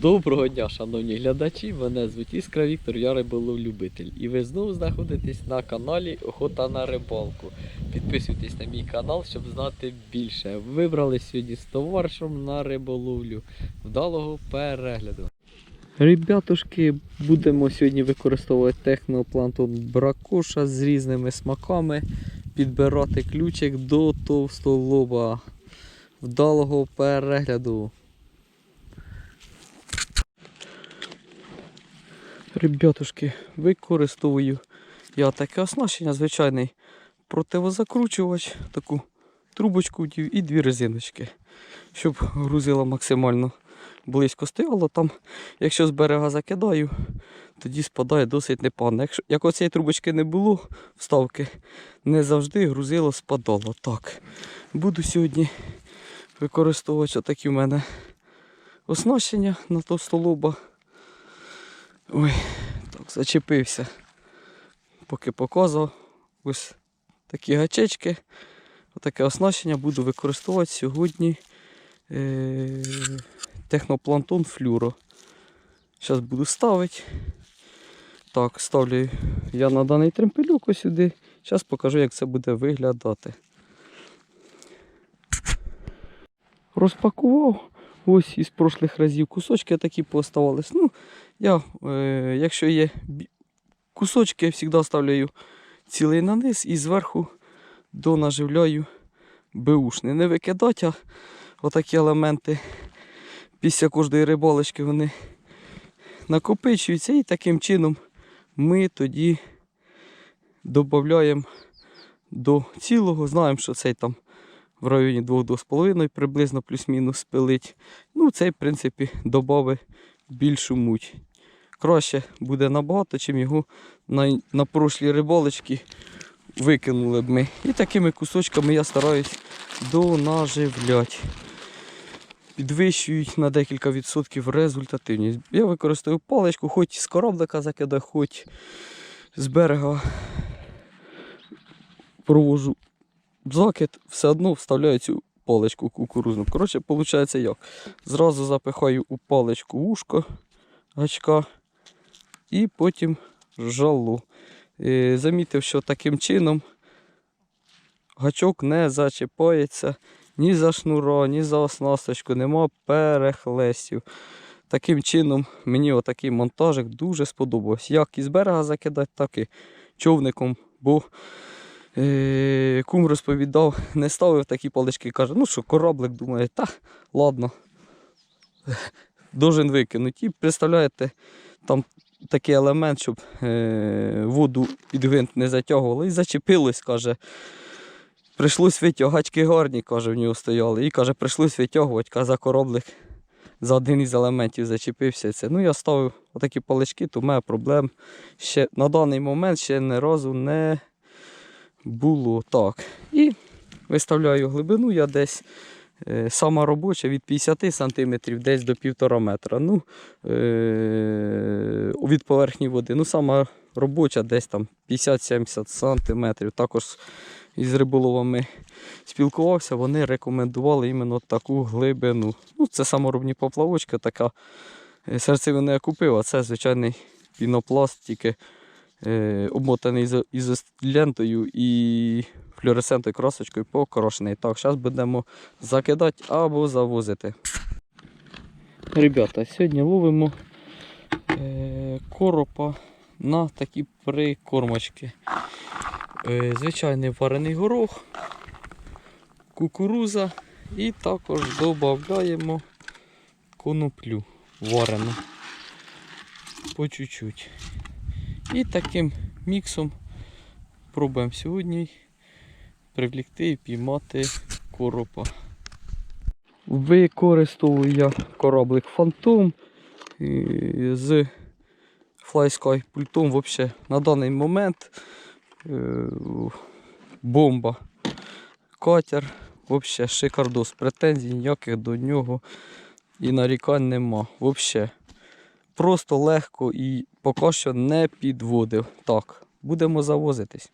Доброго дня, шановні глядачі! Мене звуть Іскра Віктор, я риболовлюбитель. І ви знову знаходитесь на каналі Охота на рибалку. Підписуйтесь на мій канал, щоб знати більше. Вибрали сьогодні з товаришем на риболовлю. Вдалого перегляду. Ребятушки, будемо сьогодні використовувати техноплантон бракоша з різними смаками, підбирати ключик до товстого лоба. Вдалого перегляду. Ребятушки, використовую я таке оснащення, звичайний противозакручувач, таку трубочку і дві резиночки, щоб грузило максимально близько стояло. Там, якщо з берега закидаю, тоді спадає досить непогано. Якщо як оцієї трубочки не було вставки, не завжди грузило спадало. Так, буду сьогодні використовувати такі в мене оснащення на товстолоба. Ой, так, зачепився. Поки показував. Ось такі гачечки. Отаке оснащення буду використовувати сьогодні е- техноплантон флюро. Зараз буду ставити. Так, ставлю я на даний тремпелюк сюди. Зараз покажу, як це буде виглядати. Розпакував. Ось із прошлих разів кусочки такі поставались. Ну, я, е, якщо є кусочки, я завжди ставляю цілий на низ і зверху донаживляю беушний. Не викидати, а отакі елементи після кожної рибалочки вони накопичуються і таким чином ми тоді додаємо до цілого. Знаємо, що цей там в районі 2-2,5 приблизно плюс-мінус пилить. Ну, цей, в принципі, додавить більшу муть. Краще буде набагато, чим його на, на прошлій рибалочці викинули б ми. І такими кусочками я стараюсь донаживляти. Підвищують на декілька відсотків результативність. Я використовую паличку, хоч з кораблика закидаю, хоч з берега провожу закид, все одно вставляю цю паличку кукурузну. Коротше, виходить як. Зразу запихаю у паличку вушко гачка і потім жалу. Е, Замітив, що таким чином гачок не зачіпається ні за шнура, ні за оснасточку, нема перехлестів. Таким чином мені отакий монтажик дуже сподобався. Як із берега закидати, так і човником. Бо кум розповідав, не ставив такі палички, каже, ну що, кораблик думає, та ладно, должен викинути. І представляєте, там такий елемент, щоб е, воду під гвинт не затягувало. І зачепилось, каже. Прийшлось витягувати, гачки гарні, каже, в нього стояли. І каже, прийшлось витягувати, каже, кораблик за один із елементів зачепився. Це. Ну, я ставив отакі палички, то в проблем ще на даний момент ще ні разу не було. Так. І виставляю глибину я десь. е, Сама робоча від 50 см десь до 1,5 метра. Ну, е- від поверхні води. Ну, сама робоча десь там 50-70 см. Також із риболовами спілкувався, вони рекомендували іменно таку глибину. Ну, це саморобні поплавочки, така е, серцевина я купив, а це звичайний пінопласт, тільки е, обмотаний ізо- ізолентою і флюоресцентною красочкою покрашений. Так, зараз будемо закидати або завозити. Ребята, сьогодні ловимо е, коропа на такі прикормочки. Е, звичайний варений горох, кукуруза і також додаємо коноплю варену по чуть-чуть. І таким міксом пробуємо сьогодні привлікти і піймати коропа. Використовую я кораблик Phantom е, з FlySky пультом. Вообще, на даний момент е, бомба. Катер, взагалі шикардос. Претензій ніяких до нього і нарікань нема. Взагалі. Просто легко і поки що не підводив. Так, будемо завозитись.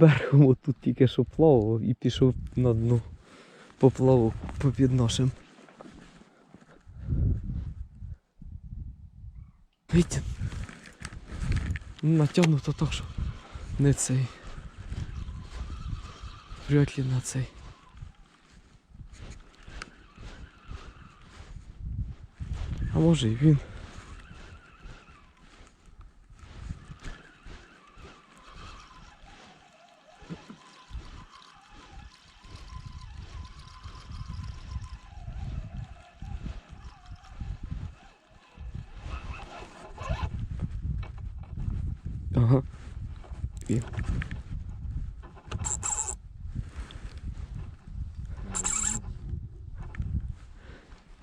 Берегом отут тільки що плавав і пішов на дно. Поплавав попід нашим. Вітя. Натягнуто так, що не цей. Вряд ли на цей. А може і він. Він.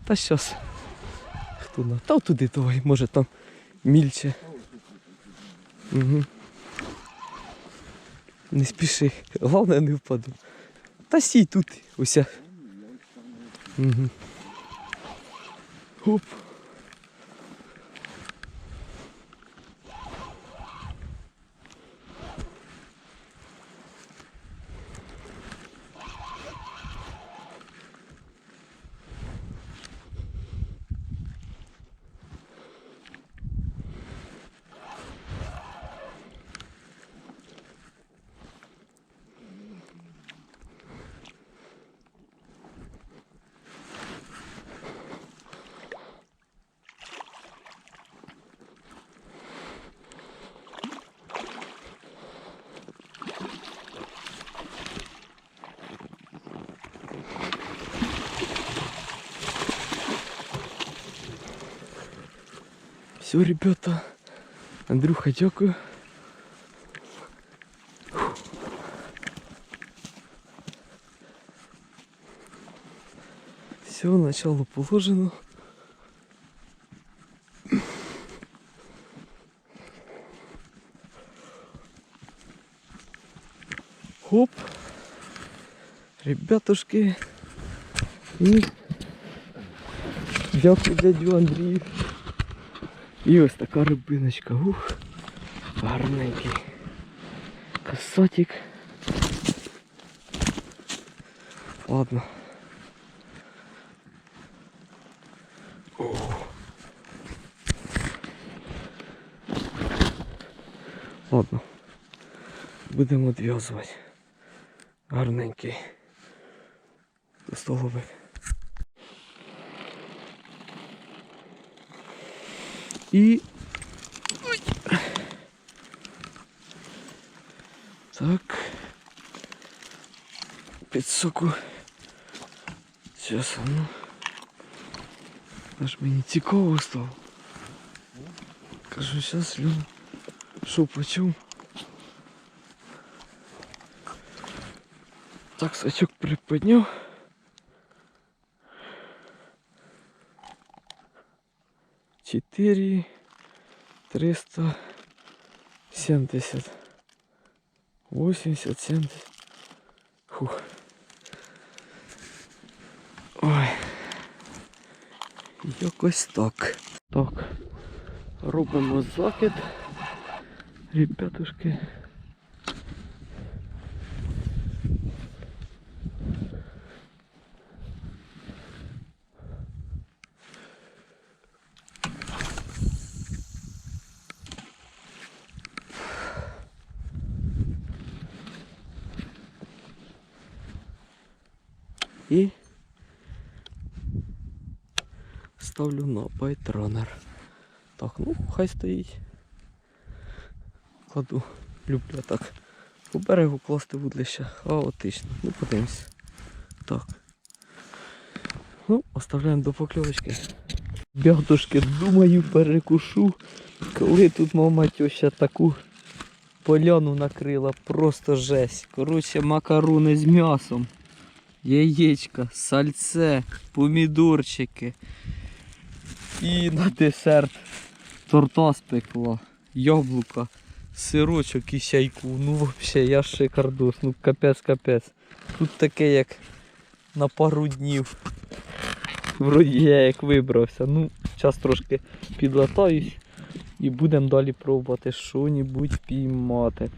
Та щас. Хто на? Та туди давай, може там мільче. Угу. Не спіши. Головне не впаду. Та сій тут уся. Угу. Оп. Все, ребята. Андрюха, дякую. Все, начало положено. Хоп. Ребятушки. І дякую дядю Андрію. І ось така рибиночка. Ух. Гарненький. Касатик. Ладно. О. Ладно. Будемо відв'язувати. Гарненький. Столовик. І. Ой. Так. Підсоку. Зараз, ну. Аж мені цікаво стало. Кажу, зараз Люн. Що почув? Так, сачок приподняв. Четыре триста семьдесят восемьдесят семьдесят Фух. Ой. Якось так. Так. Робимо закид. Ребятушки. І ставлю на байтранер. Так, ну хай стоїть. Кладу, люблю так. По берегу класти вудлища. Хаотично. Ну подивимось. Так. Ну, оставляємо до покльовочки. Бятушки, думаю, перекушу. Коли тут мама теща таку поляну накрила, просто жесть. Коротше, макарони з м'ясом. Яєчка, сальце, помідорчики. І на десерт торта спекла, яблука, сирочок і чайку. Ну взагалі, я шикардос, ну капець капець. Тут таке як на пару днів. Вроді я як вибрався. Ну, зараз трошки підлатаюсь і будемо далі пробувати що-небудь піймати.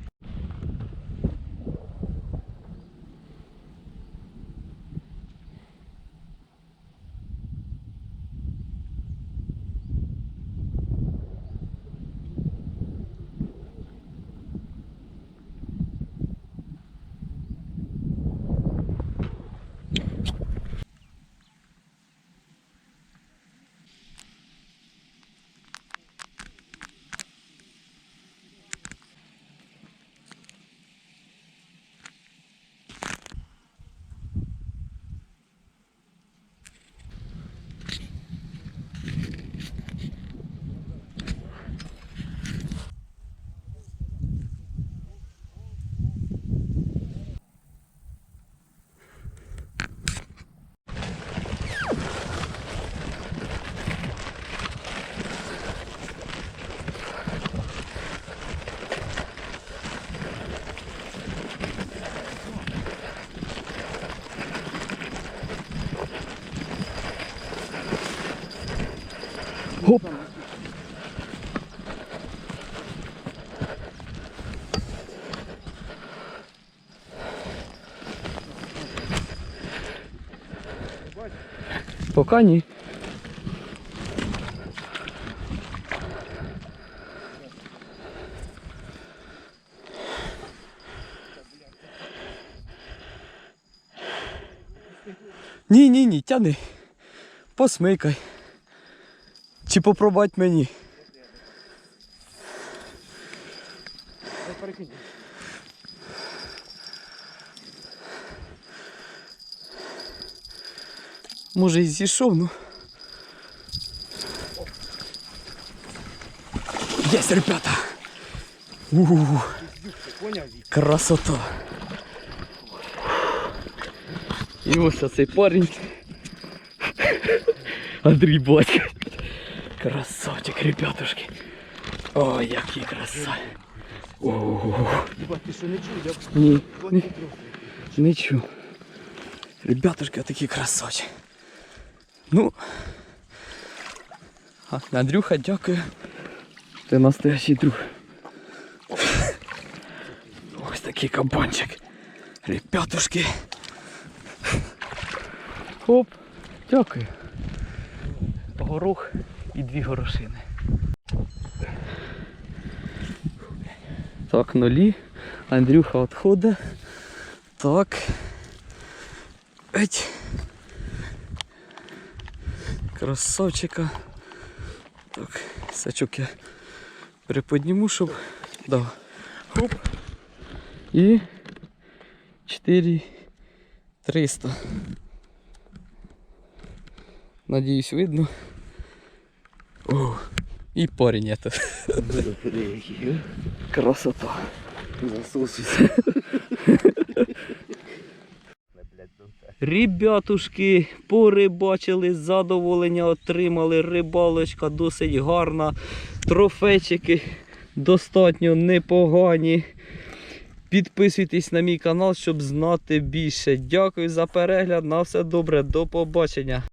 Хоп. Пока ні. Ні, ні, ні, тяни. Посмикай. Чи попробувати мені? Може і зійшов, ну. Єсть, ребята! У-у-у! Красота! І ось цей парень. Андрій Батько. Красавчик, ребятушки. Ой, який краса. Ого. Ти що не чуєш? Ні, не, не чу. Ребятушки, такі красавчі. Ну. А, Андрюха, дякую. Ти настоящий друг. Ось такий кабанчик. Ребятушки. Оп, дякую. Горох І дві горошини. Так, нулі. Андрюха відходить. Так. Еть. Красавчика. Так, сачок я приподніму, щоб. Да. Хоп. І 4 300. Надіюсь, видно. О, і парень это. Красота. Засосуйся. Ребятушки, порибачили, задоволення отримали, рибалочка досить гарна, трофейчики достатньо непогані. Підписуйтесь на мій канал, щоб знати більше. Дякую за перегляд. На все добре, до побачення.